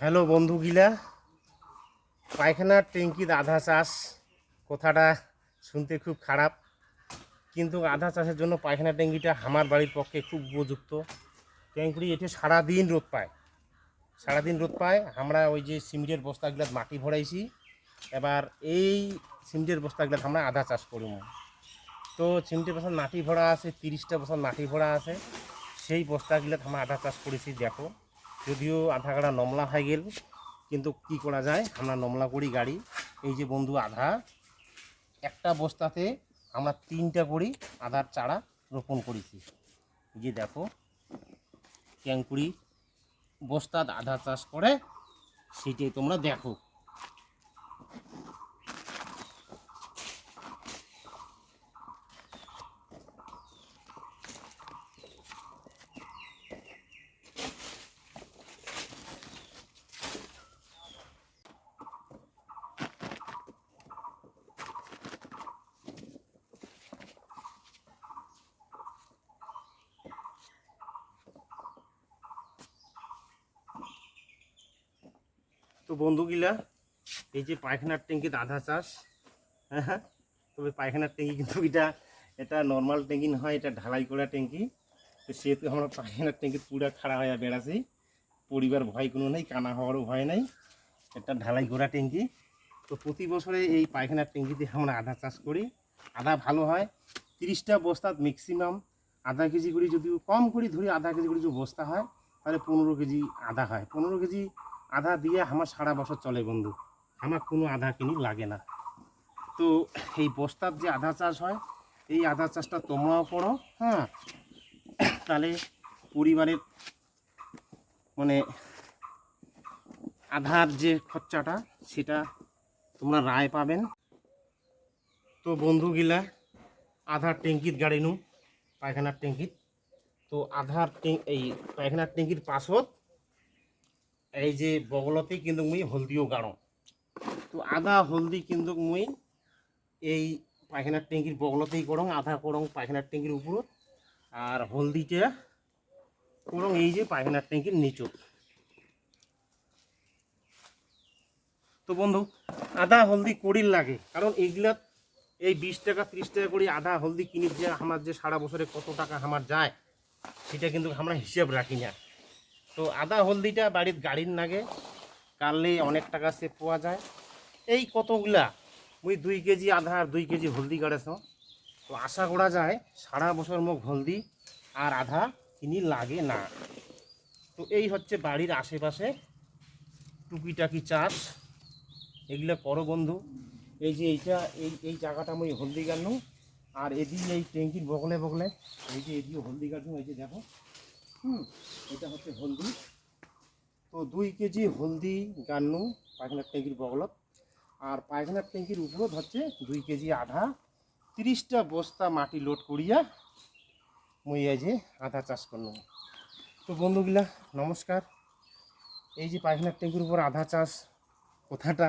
Hello বন্ধুগিলা পায়খানার ট্যাঙ্কির আধা চাষ, কথাটা শুনতে খুব খারাপ। কিন্তু আধা চাষের জন্য পায়খানা ট্যাঙ্কিটা আমার বাড়ির পক্ষে খুব উপযুক্ত। ট্যাঙ্কুরি এটি সারাদিন রোদ পায়। সারাদিন রোদ পায়। আমরা ওই যে সিমেন্টের বস্তাগুলো মাটি ভরাইছি। এবার এই সিমেন্টের বস্তাগুলো আমরা আধা চাষ করব। তো সিমেন্টের বস্তা মাটি ভরা আছে, তিরিশটা বছর মাটি ভরা আছে। সেই বস্তাগুলো আমরা আধা চাষ করেছি দেখো যদিও আধা গাড়া নমলা হয়ে গেল, কিন্তু কি করা যায়? আমরা নমলা করি গাড়ি। এই যে বন্ধু আধা, একটা বস্তাতে আমরা তিনটা করি আধার চারা রোপণ করেছি। যে দেখো ক্যাঙ্কুড়ি বস্তাত আধা চাষ করে, সেটাই তোমরা দেখো। তো বন্ধুগুলা, এই যে পায়খানার ট্যাঙ্কিতে আধা চাষ হ্যাঁ তবে পায়খানার ট্যাঙ্কি কিন্তু এটা এটা নর্মাল ট্যাঙ্কি নয় এটা ঢালাই করা ট্যাঙ্কি। তো সেহেতু আমরা পায়খানার ট্যাঙ্কি পুরা খাড়া হয়ে বেড়াছি পরিবার ভয় কোনো নেই, কানা হওয়ারও ভয় নেই। এটা ঢালাই করা ট্যাঙ্কি। তো প্রতি বছরে এই পায়খানার ট্যাঙ্কিতে আমরা আধা চাষ করি। আধা ভালো হয়। তিরিশটা বস্তাত ম্যাক্সিমাম আধা কেজি করে যদি কম করে, ধরি আধা কেজি করে যদি বস্তা হয়, তাহলে পনেরো কেজি আধা হয়। পনেরো কেজি আধা দিয়ে আমার সারা বছর চলে বন্ধু। আমার কোনো আধা কিনি লাগে না। তো এই বস্তার যে আধা চাষ হয়, এই আধা চাষটা তোমরাও করো হ্যাঁ? তাহলে পরিবারের মানে আধার যে খরচাটা, সেটা তোমরা রায় পাবেন। তো বন্ধুগিলা আধার ট্যাঙ্কির গাড়ি নু, পায়খানার ট্যাঙ্কির। তো আধার এই পায়খানার ট্যাঙ্কির পাশত এই যে বগলতে কিন্তু মুই, হলদিও গাড়ো। তো আধা হলদি কিন্তু মুই, এই পায়খানার ট্যাঙ্কির বগলতেই করং, আধা করং পায়খানার ট্যাঙ্কির উপর আর হলদিটা করং এই যে পায়খানার ট্যাঙ্কির নিচত। তো বন্ধু আধা হলদি করির লাগে, কারণ এইগুলা এই বিশ টাকা, ত্রিশ টাকা করে আধা হলদি কিনি যে আমার যে সারা বছরে কত টাকা আমার যায়, সেটা কিন্তু আমরা হিসেব রাখি না। তো আদা হলদিটা বাড়ির গাড়ির নাগে কাটলে অনেক টাকা সে পাওয়া যায়। এই কতগুলা? মুই দুই কেজি আধা আর দুই কেজি হলদি গাড়েছ। তো আশা করা যায় সারা বছর মুখ হলদি আর আধা কিনি লাগে না। তো এই হচ্ছে বাড়ির আশেপাশে টুকিটাকি চাষ। এগুলো করো বন্ধু। এই যে এইটা, এই এই জায়গাটা আমি হলদি গাড়নু। আর এদিকে এই ট্যাঙ্কির বগলে বগলে, এই যে এদিকে হলদি গাড়নু, এই যে দেখো। হুম, এটা হচ্ছে হলদি। তো দুই কেজি হলদি, গান্নু, পায়খানার ট্যাঙ্কির বগলত আর পায়খানার ট্যাঙ্কির উপরত হচ্ছে দুই কেজি আধা। তিরিশটা বস্তা মাটি লোড করিয়া মুই এই যে আধা চাষ করলাম। তো বন্ধুগুলা, নমস্কার। এই যে পায়খানার ট্যাঙ্কির উপর আধা চাষ, কথাটা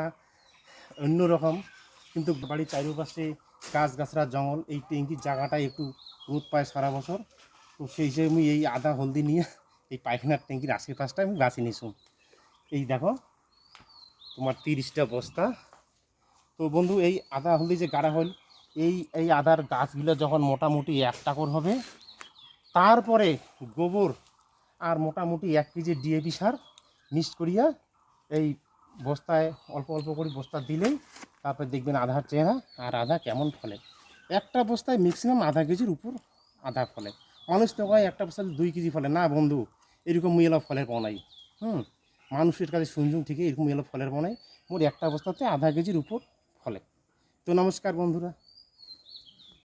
অন্যরকম কিন্তু বাড়ির চারিপাশে গাছ গাছরা জঙ্গল, এই ট্যাঙ্কির জায়গাটা একটু রোদ পায় সারা বছর। তো সেই হিসেবে আমি এই আদা, হলদি নিয়ে এই পায়খানার ট্যাঙ্কির আশেপাশটা আমি গাছে নিয়েছুম এই দেখো, তোমার তিরিশটা বস্তা। তো বন্ধু, এই আদা, হলদি যে গাড়া হল, এই এই আদার গাছগুলো যখন মোটামুটি একটা করে হবে, তারপরে গোবর আর মোটামুটি এক কেজি ডিএপি সার মিক্সড করিয়া এই বস্তায় অল্প অল্প করে বস্তা দিলেই তারপর দেখবেন আধার চেহারা আর আধা কেমন ফলে। একটা বস্তায় ম্যাক্সিমাম আধা কেজির উপর আধা ফলে। মানুষ তো কয়, একটা বস্তা দুই কেজি ফলে। না বন্ধু, এরকম মুয়েলা ফলের পাওয়াই হুম? মানুষের কাছে শুনছুন থেকে এরকম মুয়েলা ফলের পাওয়াই মোট একটা অবস্থাতে আধা কেজির উপর ফলে। তো নমস্কার বন্ধুরা।